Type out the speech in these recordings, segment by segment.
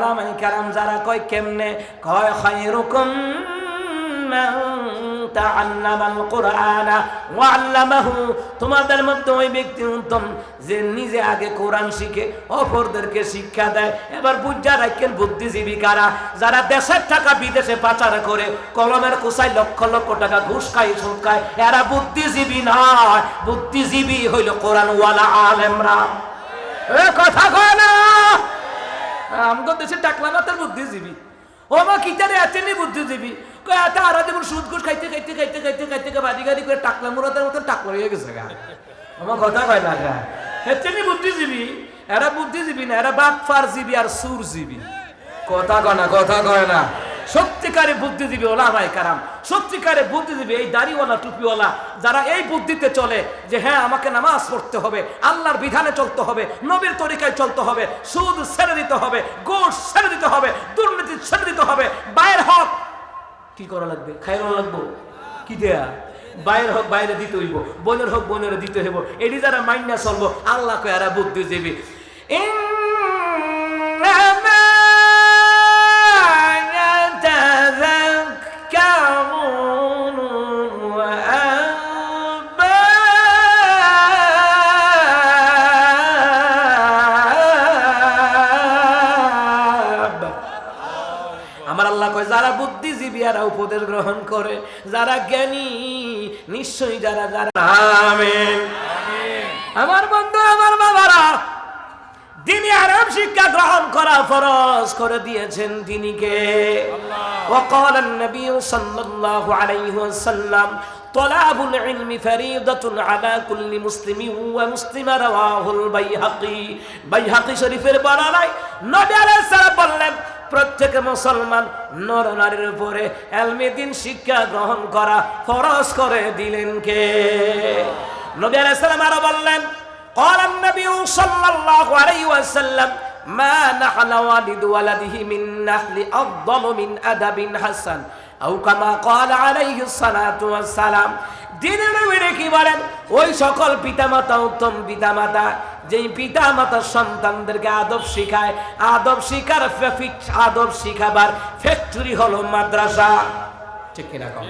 ওলামাই যারা কয় কেমনে? কয়, খায়রুকুম তাআল্লামাল তোমাদের মধ্যে ওই ব্যক্তি উত্তম যে নিজে আগে কোরআন শিখে, অপরদেরকে শিক্ষা দেয়। এবার বুঝা রাখেন বুদ্ধিজীবী কারা? যারা দেশের টাকা বিদেশে পাচার করে, কলমের কোসায় লক্ষ লক্ষ টাকা ঘুষ খায়, সুদ এরা বুদ্ধিজীবী নয়। বুদ্ধিজীবী হইল কোরআন ওয়ালা আলেমরা কথা কয় না। আমগো দেশে টাকলা মাতার বুদ্ধিজীবী। ও মা কিতারে আছেনি বুদ্ধিজীবী। কয় এত যেমন সুদ ঘুষ খাইতে খাইতে খাইতে খাইতে খাইতে বাড়ি গাড়ি করে টাকলা মুরাদের মতো টাকলা হয়ে গেছে গা। আমার কথা কয় না গা। এতেনি বুদ্ধিজীবী? এরা বুদ্ধিজীবী না, এরা বাটফার জীবী আর সুর জীবী কথা কয় না, কথা কয় না। সত্যিকারে বুদ্ধিজীবী ওলা ভাই কারাম। সত্যিকারে বুদ্ধিজীবী এই দাড়িওয়ালা, টুপিওয়ালা, যারা এই বুদ্ধিতে চলে যে হ্যাঁ আমাকে নামাজ পড়তে হবে, আল্লাহর বিধানে চলতে হবে, নবীর তরিকায় চলতে হবে, সুদ ছেড়ে দিতে হবে, গোশ ছেড়ে দিতে হবে, দুর্নীতি ছেড়ে দিতে হবে বাইরের হক কি করা লাগবে? খাইরো লাগবো? কি দেয়া? বাইরের হোক বাইরে দিতে হইব, বোনের হোক বোনের দিতে হইব, এটি যারা মাইনা চলবো, আল্লাহ কয় এরা বুদ্ধিজীবী। আমার আল্লাহ কয় যারা বুদ্ধিজীবী এরা উপদেশ গ্রহণ করে যারা জ্ঞানী নিশ্চয়ই যারা যারা আমেন আমার বন্ধু আমার বাবারা তিনি আরব শিক্ষা গ্রহণ করা ফরজ করে দিয়েছেন তিনি কে وقال النبي صلى الله عليه وسلم طلاب العلم فريضة على كل مسلم ومسلم رواه البيهقي بيهقي শরীফের বর্ণনায় নবী আলাইহিস সালাম বললেন প্রত্যেক মুসলমান নর নারীর উপরে এলমে দিন শিক্ষা গ্রহণ করা ফরজ করে দিলেন কে নবী আলাইহিস সালাম আরো বললেন قال النبي صلى الله عليه وسلم ما نحل والد ولده من نحل أفضل من أدب حسن أو كما قال عليه الصلاة والسلام দিনের নবীরে কি বলেন ওই সকল পিতামাতা উত্তম পিতামাতা যেই পিতা মাতার সন্তানদেরকে আদব শিখায়, আদব শিখার আদব শিখাবার ফ্যাক্টরি হলো মাদ্রাসা। ঠিক কিনা কম?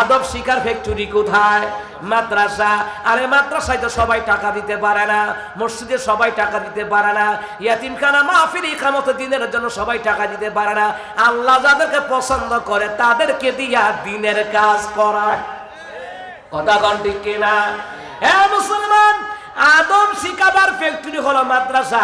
আদব শিকার ফ্যাক্টরি কোথায়? মাদ্রাসা। আরে মাদ্রাসায় তো সবাই টাকা দিতে পারে না, মসজিদে সবাই টাকা দিতে পারে না, ইয়াতিমখানা মাহফিল ইকামত দিনের জন্য সবাই টাকা দিতে পারে না। আল্লাহ যাদেরকে পছন্দ করে, তাদেরকে দিয়া দিনের কাজ করায়। কথা কন ঠিক কিনা? হ্যাঁ মুসলমান আদব শিখাবার ফ্যাক্টরি হলো মাদ্রাসা।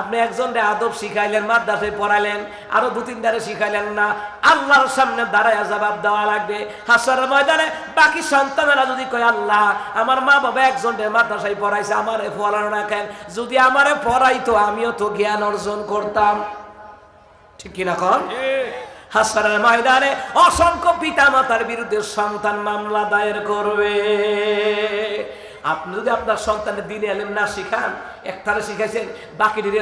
আপনি একজনরে আদব শিখাইলেন, মাদ্রাসায় পড়াইলেন আরও দু তিনটারে শিখাইলেন না। আল্লাহর সামনে দাঁড়ায় জবাব দেওয়া লাগবে। হাসার ময়দানে বাকি সন্তানেরা যদি কয়, আল্লাহ, আমার মা বাবা একজনরে মাদ্রাসায় পড়াইছে, আমারে পড়ানো না কেন? যদি আমারে পড়াইতো, আমিও তো জ্ঞান অর্জন করতাম। ঠিক কিনা কন? হাসপাতালের ময়দানে অসংখ্য পিতা মাতার বিরুদ্ধে সন্তান মামলা দায়ের করবে। আপনি যদি আপনার সন্তানের দিনে এলেন না শিখান একটারে শিখাইছেন বাকি দিনে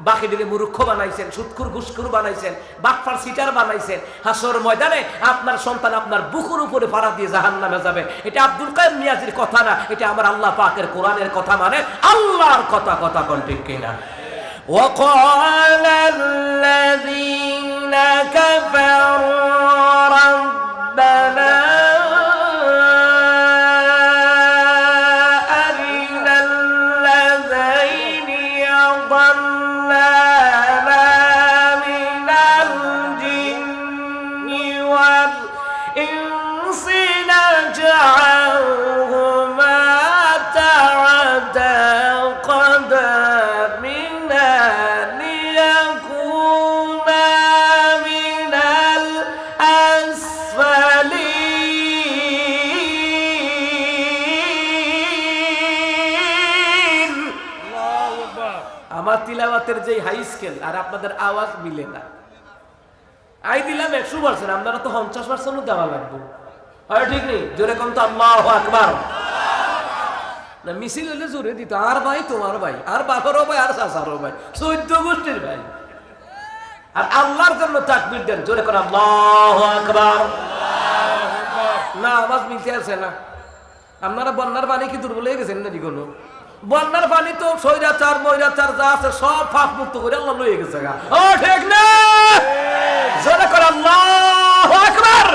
বাকি দিনে মূর্খ বানাইছেন সুৎকুর ঘুসকুর বানাইছেন বাটফার সিটার বানাইছেন হাসর ময়দানে আপনার সন্তান আপনার বুকুর উপরে পাড়া দিয়ে জাহান নামে যাবে এটা আব্দুল কায়েম নিয়াজির কথা না এটা আমার আল্লাহ পাকের কোরআনের কথা মানে আল্লাহর কথা কথা কোন ঠিক কিনা وقال الذين كفروا স্কেল আর আপনাদের আওয়াজ মিলে না। আই দিলাম একশো পার্সেন্ট আপনারা তো পঞ্চাশ পার্সেন্ট দেওয়া লাগবে। হয় ঠিক নেই? জোরে কম তো, আল্লাহ আকবার। না, মিছিল হলে জোরে দিত, আর ভাই, তোমার ভাই, আর ভাই আর ভাই, চৈদ্দ গোষ্ঠীর ভাই। আর আল্লাহর জন্য তাকবির দেন, জোরে করে, আল্লাহ আকবার। না, আওয়াজ মিলতে আছে না। আপনারা বন্যার পানি কি দুর্বল হয়ে গেছেন নাকি কোনো? বন্যার পানি তো সৈরাচার মৈরাচার যা আছে সব ফাঁক মুক্ত করে আল্লাহ লয়ে গেছে গা ও ঠিক না জোরে করে আল্লাহু আকবার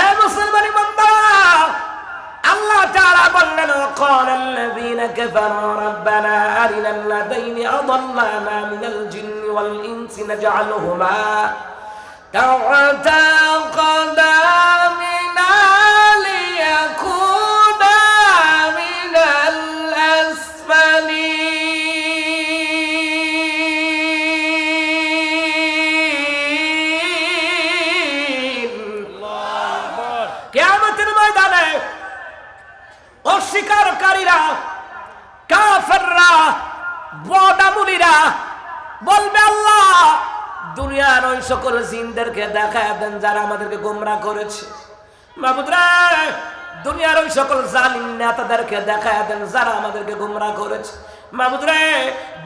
এ মুসলমানি বান্দা আল্লাহ তাআলা বললেন قال الذين كفروا ربنا أرنا الذين أضلنا من الجن والإنس نجعلهما تحت قدامنا অস্বীকারীরা কাফেররা বদামুলিরা বলবে, আল্লাহ, দুনিয়ার ওই সকল জিনদেরকে দেখায় দেন যারা আমাদেরকে গোমরা করেছে। মাহবুদরা দুনিয়ার ওই সকল জালিম নেতাদেরকে দেখায় দেন যারা আমাদেরকে গোমরা করেছে। মাহবুদরে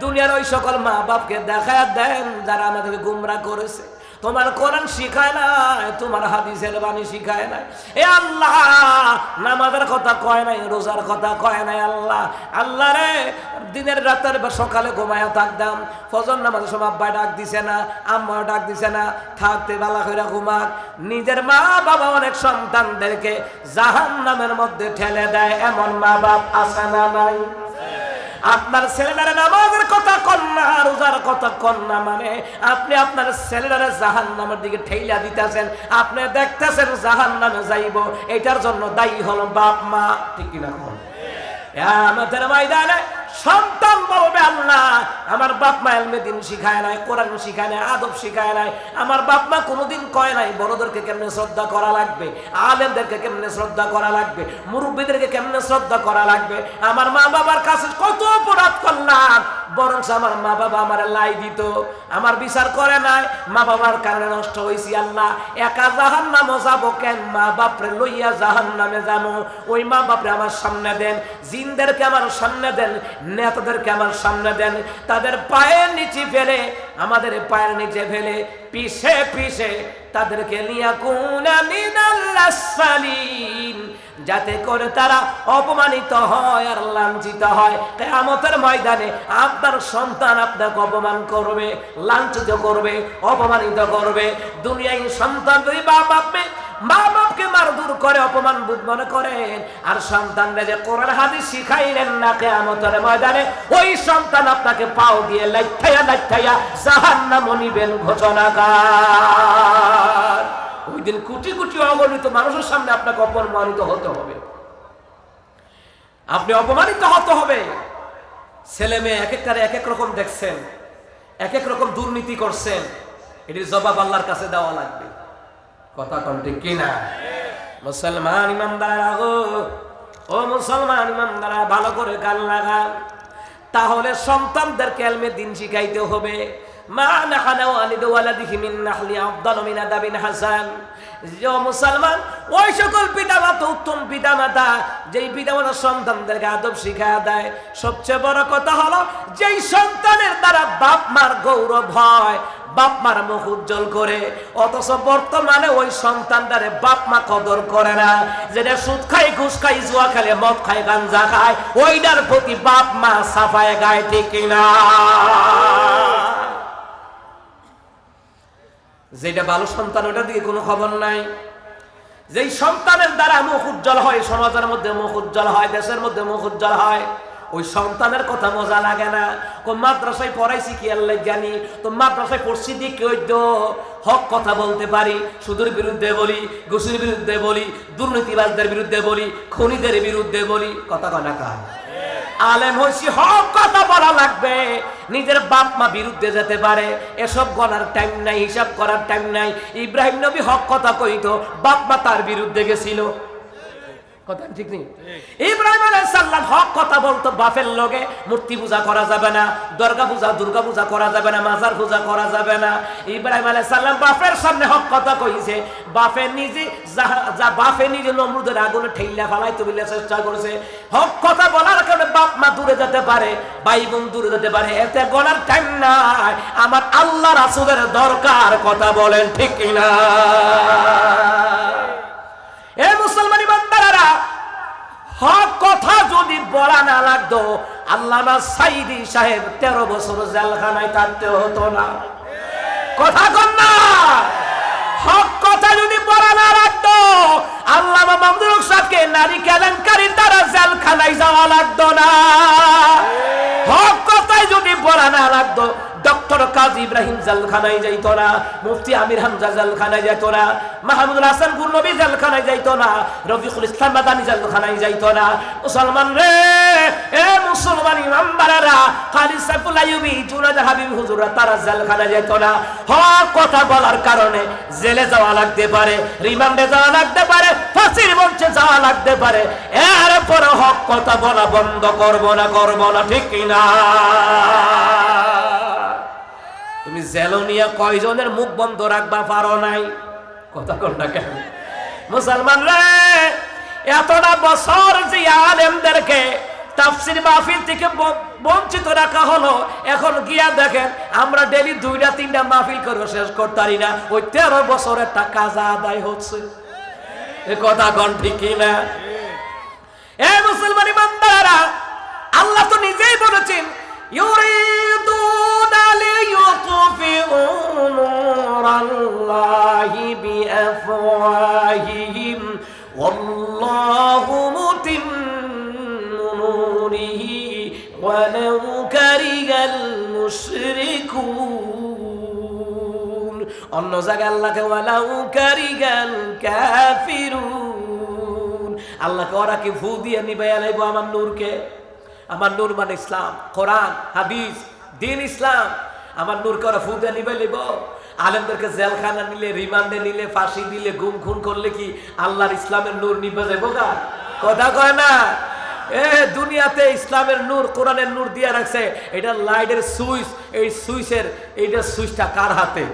দুনিয়ার ওই সকল মা বাপকে দেখায় দেন যারা আমাদেরকে গুমরা করেছে। তোমার কোরআন শিখায় নাই তোমার হাদিসের বাণী শিখায় নাই এ আল্লাহ, নামাজের কথা কয় নাই, রোজার কথা কয় নাই আল্লাহ। আল্লাহ রে, দিনের রাতের সকালে ঘুমায়া থাকতাম ফজর সময় আব্বাই ডাক দিছে না আম্মা ডাক দিছে না থাকতে বেলা করে ঘুমাক। নিজের মা বাবা অনেক সন্তানদেরকে জাহান নামের মধ্যে ঠেলে দেয়, এমন মা বাপ আসে না নাই? আপনার ছেলেরা নামাজের কথা কন্যা রোজার কথা কন্যা মানে আপনি আপনার ছেলেরা জাহান নামের দিকে ঠেইলা দিতেছেন, আপনি দেখতেছেন জাহান নামে যাইব, এটার জন্য দায়ী হলো বাপ মা ঠিক কোন? আমাদের ময়দানে সন্তান বলবে আল্লাহ, আমার বাপ মা এলমে দিন শিখায় নাই, কোরআন শিখায় নাই, আদব শিখায় নাই, আমার বাপ মা কোনোদিন কয় নাই, বড়দেরকে কেমনে শ্রদ্ধা করা লাগবে, আলেমদেরকে কেমনে শ্রদ্ধা করা লাগবে, মুরব্বীদেরকে কেমনে শ্রদ্ধা করা লাগবে, আমার মা বাবার কাছে কত অপরাধ করলাম বরং আমার মা বাবা আমার লাই দিত। আমার বিচার করে নাই, মা বাবার কারণে নষ্ট হয়েছি আল্লাহ। একা জাহান নামও যাব কেন? মা বাপরে লইয়া জাহান নামে যাব ওই মা বাপরে আমার সামনে দেন, জিনদেরকে আমার সামনে দেন, নেতাদেরকে আমার সামনে দেন। তাদের পায়ের নিচে ফেলে আমাদের পায়ের নিচে ফেলে পিছে পিছে তাদেরকে যাতে করে তারা অপমানিত হয় আর লাঞ্ছিত হয়। আমতের ময়দানে আপনার সন্তান আপনাকে অপমান করবে, লাঞ্ছিত করবে, অপমানিত করবে। দুনিয়ায় সন্তান যদি বাপ বাপে মা বাপকে মারধর করে, অপমান বুধ মনে করেন। আর সন্তানরা যে কোরআন, হাদিস শিখাইলেন না কেয়ামতের ময়দানে, ওই সন্তান আপনাকে পাও দিয়ে লাইথাইয়া লাইথাইয়া জাহান্নাম নিবেন ঘোষণাকার ওই দিন কোটি কোটি অগণিত মানুষের সামনে আপনাকে অপমানিত হতে হবে। আপনি অপমানিত হতে হবে। ছেলে মেয়ে এক একটারে এক এক রকম দেখছেন এক এক রকম দুর্নীতি করছেন। এটির জবাব আল্লাহর কাছে দেওয়া লাগবে। কথা কন্টে কিনা? মুসলমান ইমানদারা গো ও মুসলমান ইমানদারা, ভালো করে গান লাগান তাহলে সন্তানদের কেলমে দিন শিখাইতে হবে। মা হাসান। মুসলমান, ওই সকল পিতামাতা যেই সন্তানদেরকে আদব শিখা দেয়। সবচেয়ে বড় কথা হলো, যেই সন্তানের দ্বারা বাপ মার গৌরব হয় বাপ মার মুখ উজ্জ্বল করে, অথচ বর্তমানে ওই সন্তানটারে বাপ মা কদর করে না। যেটা সুদ খাই ঘুষ খাই জুয়া খেলে, মদ খায়, গাঞ্জা খায়, ওইটার প্রতি বাপ মা সাফায় গায়, ঠিক কিনা যেটা ভালো সন্তান ওটা দিকে কোনো খবর নাই। যেই সন্তানের দ্বারা মুখ উজ্জ্বল হয়, সমাজের মধ্যে মুখ উজ্জ্বল হয়, দেশের মধ্যে মুখ উজ্জ্বল হয় ওই সন্তানের কথা মজা লাগে না। কোন মাদ্রাসায় পড়াইছি কি আল্লাহ জানি তো মাদ্রাসায় পড়ছি দিয়ে কেউ হক কথা বলতে পারি সুদূর বিরুদ্ধে বলি ঘুষির বিরুদ্ধে বলি দুর্নীতিবাজদের বিরুদ্ধে বলি খনিদের বিরুদ্ধে বলি কথা কনা কার আলেম হইছি হক কথা বলা লাগবে। নিজের বাপ মা বিরুদ্ধে যেতে পারে এসব গলার টাইম নাই হিসাব করার টাইম নাই। ইব্রাহিম নবী হক কথা কইতো বাপ মা তার বিরুদ্ধে গেছিল। কথা ঠিক নেই? ইব্রাহিম সালাম হক কথা বলতো, বাপের লগে মূর্তি পূজা করা যাবে না, দুর্গা পূজা দুর্গা পূজা করা যাবে না, মাজার পূজা করা যাবে না। ইব্রাহিম আলাইহিস সালাম বাপের সামনে হক কথা কইছে, বাপে নিজে যা বাপে নিজে নমরুদের আগুনে ঠেইলা ফালাইতে বলে চেষ্টা করছে। হক কথা বলার কারণে বাপ মা দূরে যেতে পারে, ভাই বোন দূরে যেতে পারে, এতে গলার টাইম নাই। আমার আল্লাহ রাসূলের দরকার কথা বলেন ঠিক কিনা এ মুসলমানি বান্দারা হক কথা যদি বলা না লাগতো, আল্লামা সাইদি সাহেব তেরো বছর জেলখানায় থাকতে হতো না। কথা কন না। হক কথা যদি বলা না লাগতো, আল্লামা মামদুল সাহেবকে নারী কেলেঙ্কারির দ্বারা জেলখানায় যাওয়া লাগতো না। হক কথাই যদি বলা না লাগতো কাজী ইব্রাহিম জেলখানায় যাইত না, মুফতি আমির হামজা জেলখানায় যাইত না, মাহমুদুল হাসান গুরনবী জেলখানায় যাইত না, রফিকুল ইসলাম মাদানি জেলখানায় যাইত না। মুসলমান রে, এ মুসলমান ইমামবারারা কালি সাইফুল আইয়ুবি জুনাদ হাবিব হুজুরা তারা জেলখানায় যাইত না। হক কথা বলার কারণে জেলে যাওয়া লাগতে পারে, রিমান্ডে যাওয়া লাগতে পারে, ফাঁসির মঞ্চে যাওয়া লাগতে পারে। এরপরে হক কথা বলা বন্ধ করব না করব না, ঠিক কিনা? তুমি জেলনিয়া কয়জনের মুখ বন্ধ রাখবা পারো নাই? কথা কর না কেন? মুসলমান রে এতটা বছর যে আলেমদেরকে তাফসির মাহফিল থেকে বঞ্চিত রাখা হলো, এখন গিয়া দেখেন, আমরা ডেলি দুইটা, তিনটা মাহফিল করে শেষ করতে পারি না। ওই তেরো বছরের টাকা যা আদায় হচ্ছে। এ কথা কন ঠিক কিনা এ মুসলমান ইমানদারা আল্লাহ তো নিজেই বলেছেন يريدون ليطفئوا نور الله بأفواههم والله متم نوره ولو كره المشركون অন্য জায়গায় আল্লাহকে ওয়ালাউ কারিগাল কাফিরুন আল্লাহকে ওরা কি ফু দিয়ে নিবে আলাইবো আমার নূরকে আমার নূর মানে ইসলাম, কোরআন, হাদিস, দিন ইসলাম। আমার নূরকে ওরা ফু দিয়ে নিবে। লিব আলেমদেরকে জেলখানা নিলে, রিমান্ডে নিলে, ফাঁসি দিলে, গুম খুন করলে কি আল্লাহর ইসলামের নূর নিবে যাব গা কথা কয় না? এ, দুনিয়াতে ইসলামের নূর, কোরআনের নূর দিয়ে রাখছে। এটা লাইটের সুইচ, এই সুইচের, এইটা সুইচটা কার হাতে?